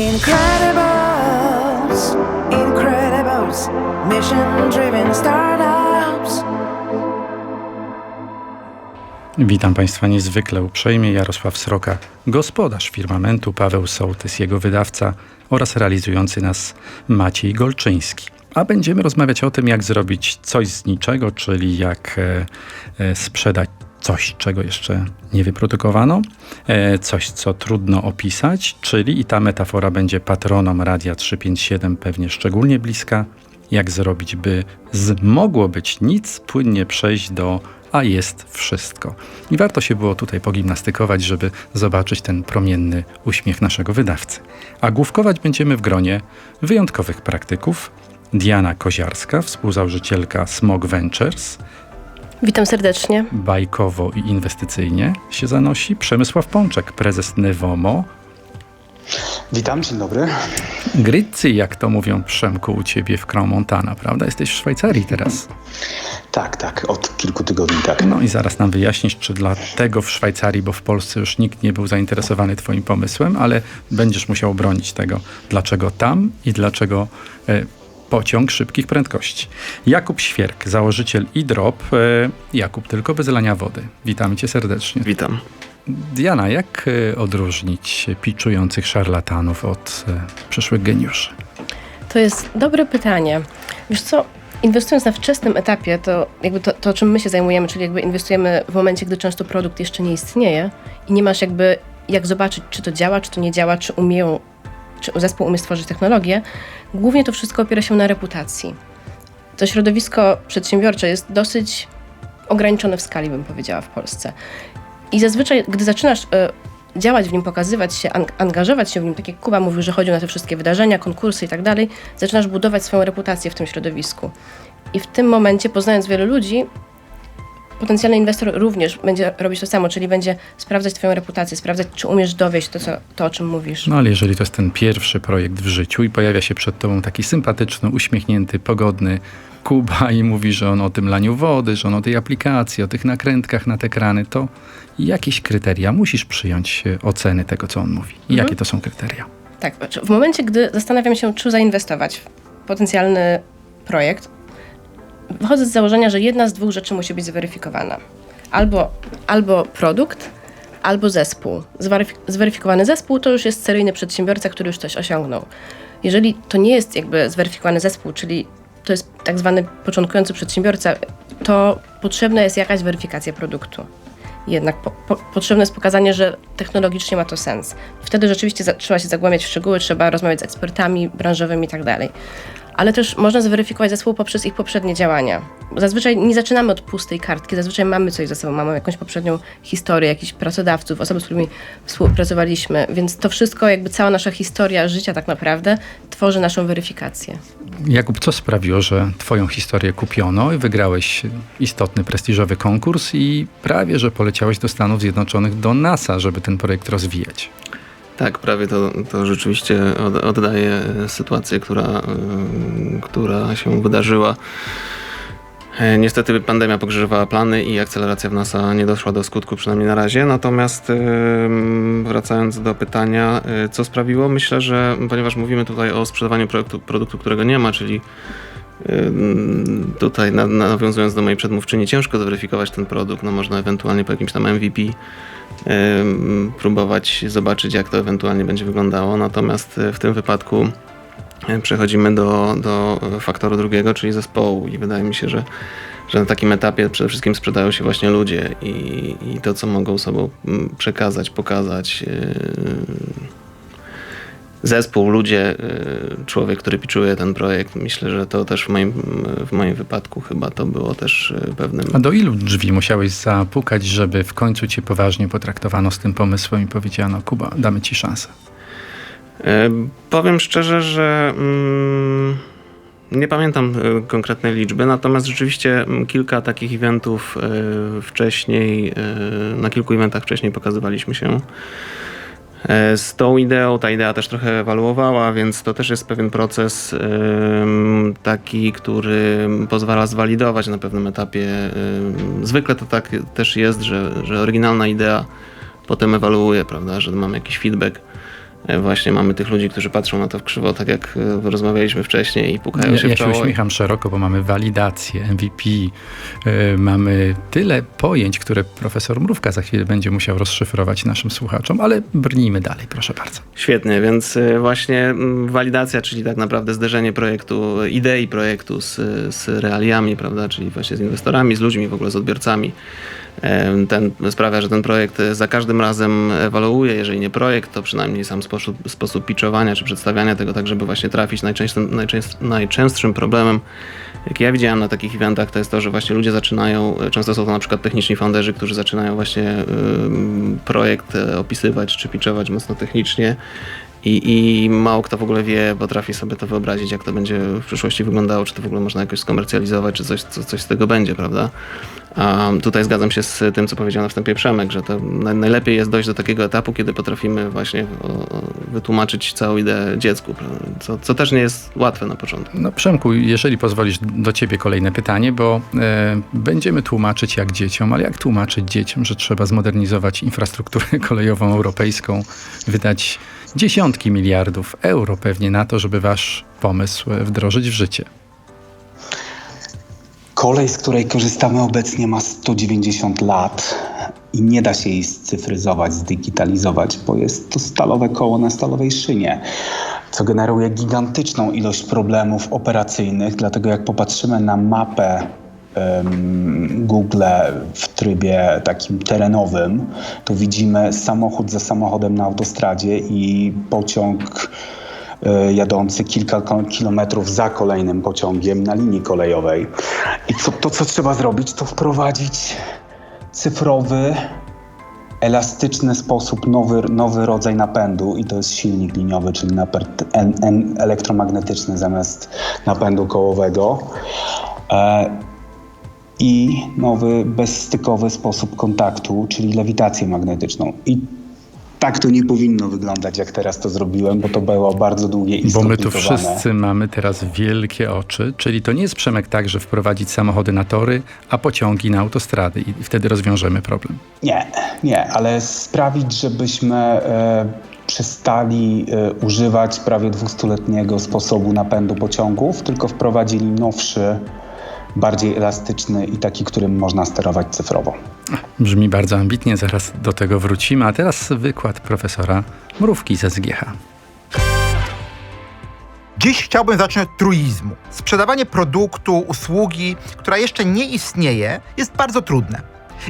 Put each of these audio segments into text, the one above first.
Incredibles, Incredibles, mission driven startups. Witam Państwa niezwykle uprzejmie. Jarosław Sroka, gospodarz firmamentu, Paweł Sołtys, jego wydawca oraz realizujący nas Maciej Golczyński. A będziemy rozmawiać o tym, jak zrobić coś z niczego, czyli jak e, e, sprzedać coś, czego jeszcze nie wyprodukowano, e, coś, co trudno opisać, czyli i ta metafora będzie patronom Radia 357 pewnie szczególnie bliska, jak zrobić, by z mogło być nic płynnie przejść do a jest wszystko. I warto się było tutaj pogimnastykować, żeby zobaczyć ten promienny uśmiech naszego wydawcy. A główkować będziemy w gronie wyjątkowych praktyków. Diana Koziarska, współzałożycielka Smog Ventures, Witam serdecznie. bajkowo i inwestycyjnie się zanosi. Przemysław Pączek, prezes Nevomo. Witam, dzień dobry. Grycy, jak to mówią Przemku u ciebie w Crown Montana, prawda? Jesteś w Szwajcarii teraz. Tak, tak, od kilku tygodni tak. No i zaraz nam wyjaśnisz, czy dlatego w Szwajcarii, bo w Polsce już nikt nie był zainteresowany Twoim pomysłem, ale będziesz musiał bronić tego, dlaczego tam i dlaczego e, pociąg szybkich prędkości. Jakub Świerk, założyciel iDrop. E, Jakub, tylko bez lania wody. Witamy Cię serdecznie. Witam. Diana, jak e, odróżnić piczujących szarlatanów od e, przyszłych geniuszy? To jest dobre pytanie. Wiesz co, inwestując na wczesnym etapie, to jakby to, to czym my się zajmujemy, czyli jakby inwestujemy w momencie, gdy często produkt jeszcze nie istnieje i nie masz jakby jak zobaczyć, czy to działa, czy to nie działa, czy umieją, czy zespół umie stworzyć technologię, głównie to wszystko opiera się na reputacji. To środowisko przedsiębiorcze jest dosyć ograniczone w skali, bym powiedziała, w Polsce. I zazwyczaj, gdy zaczynasz e, działać w nim, pokazywać się, ang- angażować się w nim, tak jak Kuba mówił, że chodził na te wszystkie wydarzenia, konkursy i tak dalej, zaczynasz budować swoją reputację w tym środowisku. I w tym momencie, poznając wielu ludzi, potencjalny inwestor również będzie robić to samo, czyli będzie sprawdzać Twoją reputację, sprawdzać, czy umiesz dowieść to, co, to o czym mówisz. No ale jeżeli to jest ten pierwszy projekt w życiu i pojawia się przed tobą taki sympatyczny, uśmiechnięty, pogodny Kuba i mówi, że on o tym laniu wody, że on o tej aplikacji, o tych nakrętkach na te krany, to jakieś kryteria musisz przyjąć e, oceny tego, co on mówi. I jakie to są kryteria? Tak, znaczy w momencie, gdy zastanawiam się, czy zainwestować w potencjalny projekt, wychodzę z założenia, że jedna z dwóch rzeczy musi być zweryfikowana. Albo, albo produkt, albo zespół. Zweryfik- zweryfikowany zespół to już jest seryjny przedsiębiorca, który już coś osiągnął. Jeżeli to nie jest jakby zweryfikowany zespół, czyli to jest tak zwany początkujący przedsiębiorca, to potrzebna jest jakaś weryfikacja produktu. Jednak po, po, potrzebne jest pokazanie, że technologicznie ma to sens. Wtedy rzeczywiście za, trzeba się zagłębiać w szczegóły, trzeba rozmawiać z ekspertami branżowymi i tak. Ale też można zweryfikować zespół poprzez ich poprzednie działania. Zazwyczaj nie zaczynamy od pustej kartki, zazwyczaj mamy coś za sobą, mamy jakąś poprzednią historię, jakichś pracodawców, osoby, z którymi współpracowaliśmy, więc to wszystko, jakby cała nasza historia życia tak naprawdę tworzy naszą weryfikację. Jakub, co sprawiło, że twoją historię kupiono i wygrałeś istotny, prestiżowy konkurs i prawie, że poleciałeś do Stanów Zjednoczonych, do NASA, żeby ten projekt rozwijać? Tak, prawie to, to rzeczywiście od, oddaje e, sytuację, która, e, która się wydarzyła. E, Niestety pandemia pogrzewała plany i akceleracja w NASA nie doszła do skutku, przynajmniej na razie. Natomiast wracając do pytania, co sprawiło? Myślę, że ponieważ mówimy tutaj o sprzedawaniu produktu, którego nie ma, czyli Tutaj na, nawiązując do mojej przedmówczyni, ciężko zweryfikować ten produkt. No można ewentualnie po jakimś tam MVP próbować zobaczyć, jak to ewentualnie będzie wyglądało. Natomiast y, w tym wypadku y, przechodzimy do, do faktoru drugiego, czyli zespołu i wydaje mi się, że, że na takim etapie przede wszystkim sprzedają się właśnie ludzie i, i to, co mogą sobą mm, przekazać, pokazać. Yy, zespół, ludzie, y, człowiek, który piczuje ten projekt. Myślę, że to też w moim, w moim wypadku chyba to było też y, pewnym... A do ilu drzwi musiałeś zapukać, żeby w końcu cię poważnie potraktowano z tym pomysłem i powiedziano, Kuba, damy ci szansę? Y, Powiem szczerze, że mm, nie pamiętam konkretnej liczby, natomiast rzeczywiście mm, kilka takich eventów wcześniej, na kilku eventach wcześniej pokazywaliśmy się. E, Z tą ideą, ta idea też trochę ewaluowała, więc to też jest pewien proces taki, który pozwala zwalidować na pewnym etapie. Zwykle to tak też jest, że, że oryginalna idea potem ewaluuje, prawda, że mamy jakiś feedback właśnie mamy tych ludzi, którzy patrzą na to w krzywo, tak jak e, rozmawialiśmy wcześniej i pukają Ja, się ja w się czoło. uśmiecham szeroko, bo mamy walidację, MVP, yy, mamy tyle pojęć, które profesor Mrówka za chwilę będzie musiał rozszyfrować naszym słuchaczom, ale brnijmy dalej, proszę bardzo. Świetnie, więc właśnie mm, walidacja, czyli tak naprawdę zderzenie projektu, idei projektu z, z realiami, prawda, czyli właśnie z inwestorami, z ludźmi, w ogóle z odbiorcami. Ten sprawia, że ten projekt e, za każdym razem ewaluuje, jeżeli nie projekt, to przynajmniej sam sposób, sposób pitchowania czy przedstawiania tego, tak żeby właśnie trafić. Najczęstszym, najczęst, najczęstszym problemem, jaki ja widziałem na takich eventach, to jest to, że właśnie ludzie zaczynają, często są to na przykład techniczni founderzy, którzy zaczynają właśnie projekt e, opisywać czy pitchować mocno technicznie i, i mało kto w ogóle wie, potrafi sobie to wyobrazić, jak to będzie w przyszłości wyglądało, czy to w ogóle można jakoś skomercjalizować, czy coś, co, coś z tego będzie, prawda? A tutaj zgadzam się z tym, co powiedział na wstępie Przemek, że to naj, najlepiej jest dojść do takiego etapu, kiedy potrafimy właśnie wytłumaczyć całą ideę dziecku? Co, co też nie jest łatwe na początku. No Przemku, jeżeli pozwolisz do ciebie kolejne pytanie, bo e, będziemy tłumaczyć jak dzieciom, ale jak tłumaczyć dzieciom, że trzeba zmodernizować infrastrukturę kolejową europejską, wydać dziesiątki miliardów euro pewnie na to, żeby wasz pomysł wdrożyć w życie. Kolej, z której korzystamy obecnie ma 190 lat i nie da się jej scyfryzować, zdigitalizować, bo jest to stalowe koło na stalowej szynie, co generuje gigantyczną ilość problemów operacyjnych. Dlatego jak popatrzymy na mapę Google w trybie takim terenowym, to widzimy samochód za samochodem na autostradzie i pociąg e, jadący kilka kilometrów za kolejnym pociągiem na linii kolejowej. I co, to, co trzeba zrobić, to wprowadzić cyfrowy, elastyczny sposób, nowy, nowy rodzaj napędu i to jest silnik liniowy, czyli napęd elektromagnetyczny zamiast napędu kołowego. E, I nowy bezstykowy sposób kontaktu, czyli lewitację magnetyczną. I tak to nie powinno wyglądać, jak teraz to zrobiłem, bo to było bardzo długie i Bo my tu wszyscy mamy teraz wielkie oczy, czyli to nie jest Przemek tak, że wprowadzić samochody na tory, a pociągi na autostrady i wtedy rozwiążemy problem. Nie, nie, ale sprawić, żebyśmy e, przestali e, używać prawie 200-letniego sposobu napędu pociągów, tylko wprowadzili nowszy, bardziej elastyczny i taki, którym można sterować cyfrowo. Brzmi bardzo ambitnie, zaraz do tego wrócimy, a teraz wykład profesora Mrówki ze SGH. Dziś chciałbym zacząć od truizmu. Sprzedawanie produktu, usługi, która jeszcze nie istnieje, jest bardzo trudne.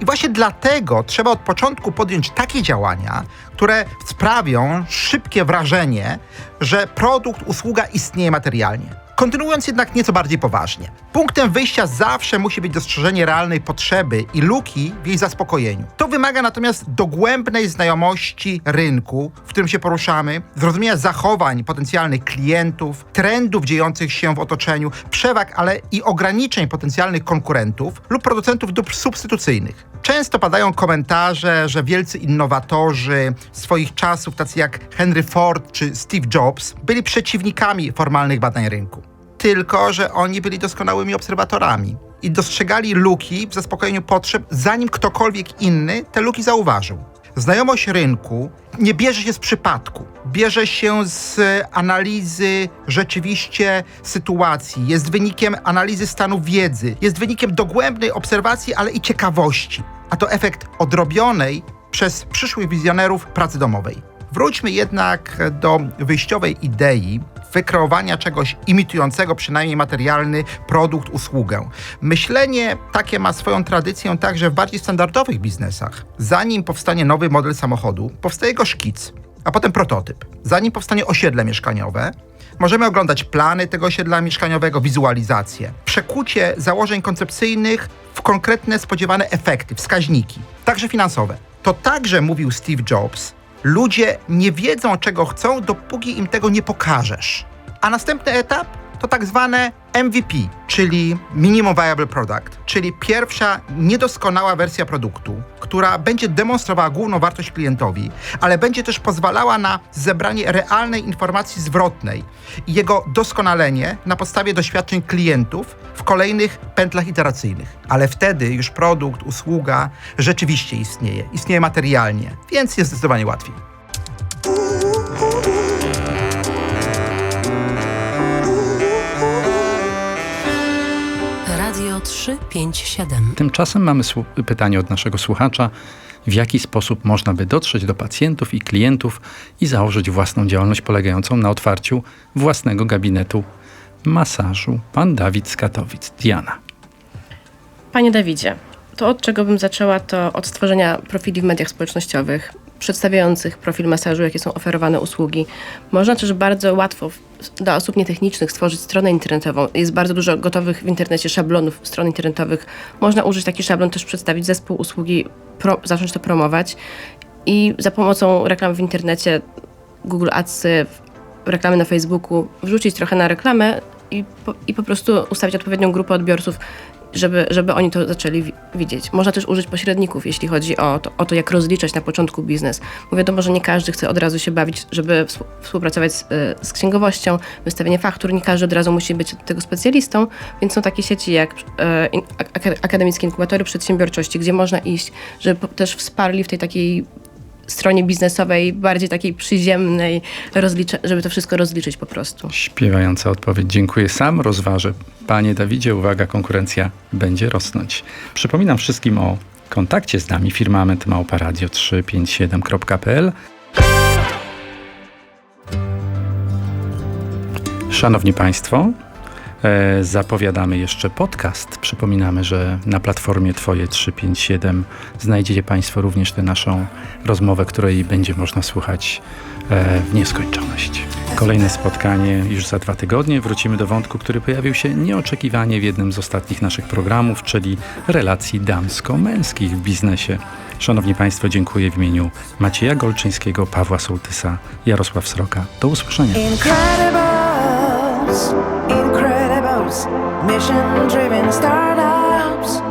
I właśnie dlatego trzeba od początku podjąć takie działania, które sprawią szybkie wrażenie, że produkt, usługa istnieje materialnie. Kontynuując jednak nieco bardziej poważnie. Punktem wyjścia zawsze musi być dostrzeżenie realnej potrzeby i luki w jej zaspokojeniu. To wymaga natomiast dogłębnej znajomości rynku, w którym się poruszamy, zrozumienia zachowań potencjalnych klientów, trendów dziejących się w otoczeniu, przewag, ale i ograniczeń potencjalnych konkurentów lub producentów dóbr substytucyjnych. Często padają komentarze, że wielcy innowatorzy swoich czasów, tacy jak Henry Ford czy Steve Jobs, byli przeciwnikami formalnych badań rynku. Tylko, że oni byli doskonałymi obserwatorami i dostrzegali luki w zaspokojeniu potrzeb, zanim ktokolwiek inny te luki zauważył. Znajomość rynku nie bierze się z przypadku, bierze się z analizy rzeczywiście sytuacji, jest wynikiem analizy stanu wiedzy, jest wynikiem dogłębnej obserwacji, ale i ciekawości, a to efekt odrobionej przez przyszłych wizjonerów pracy domowej. Wróćmy jednak do wyjściowej idei wykreowania czegoś imitującego przynajmniej materialny produkt, usługę. Myślenie takie ma swoją tradycję także w bardziej standardowych biznesach. Zanim powstanie nowy model samochodu, powstaje go szkic, a potem prototyp. Zanim powstanie osiedle mieszkaniowe, możemy oglądać plany tego osiedla mieszkaniowego, wizualizacje, przekucie założeń koncepcyjnych w konkretne spodziewane efekty, wskaźniki, także finansowe. To także mówił Steve Jobs, Ludzie nie wiedzą, czego chcą, dopóki im tego nie pokażesz. A następny etap to tak zwane MVP, czyli Minimum Viable Product, czyli pierwsza niedoskonała wersja produktu, która będzie demonstrowała główną wartość klientowi, ale będzie też pozwalała na zebranie realnej informacji zwrotnej i jego doskonalenie na podstawie doświadczeń klientów w kolejnych pętlach iteracyjnych. Ale wtedy już produkt, usługa rzeczywiście istnieje, istnieje materialnie, więc jest zdecydowanie łatwiej. 357. Tymczasem mamy pytanie od naszego słuchacza. W jaki sposób można by dotrzeć do pacjentów i klientów i założyć własną działalność polegającą na otwarciu własnego gabinetu masażu? Pan Dawid z Katowic. Diana. Panie Dawidzie, to od czego bym zaczęła, to od stworzenia profili w mediach społecznościowych, przedstawiających profil masażu, jakie są oferowane usługi. Można też bardzo łatwo dla osób nietechnicznych stworzyć stronę internetową. Jest bardzo dużo gotowych w internecie szablonów stron internetowych. Można użyć taki szablon, też przedstawić zespół usługi, pro, zacząć to promować i za pomocą reklam w internecie, Google Adsy, reklamy na Facebooku, wrzucić trochę na reklamę i po, i po prostu ustawić odpowiednią grupę odbiorców, żeby, żeby oni to zaczęli wi- widzieć. Można też użyć pośredników, jeśli chodzi o to, o to, jak rozliczać na początku biznes. Bo wiadomo, że nie każdy chce od razu się bawić, żeby współ- współpracować z, z księgowością, wystawienie faktur. Nie każdy od razu musi być tego specjalistą, więc są takie sieci jak e, akademickie inkubatory przedsiębiorczości, gdzie można iść, żeby też wsparli w tej takiej stronie biznesowej, bardziej takiej przyziemnej, żeby to wszystko rozliczyć po prostu. Śpiewająca odpowiedź. Dziękuję. Sam rozważę. Panie Dawidzie, uwaga, konkurencja będzie rosnąć. Przypominam wszystkim o kontakcie z nami firmament małparadio 357.pl Szanowni Państwo, zapowiadamy jeszcze podcast. Przypominamy, że na platformie Twoje 357 znajdziecie Państwo również tę naszą rozmowę, której będzie można słuchać e, w nieskończoność. Kolejne spotkanie już za dwa tygodnie. Wrócimy do wątku, który pojawił się nieoczekiwanie w jednym z ostatnich naszych programów, czyli relacji damsko-męskich w biznesie. Szanowni Państwo, dziękuję w imieniu Macieja Golczyńskiego, Pawła Sołtysa, Jarosław Sroka. Do usłyszenia. Incredibles, Incredibles, Mission driven startups.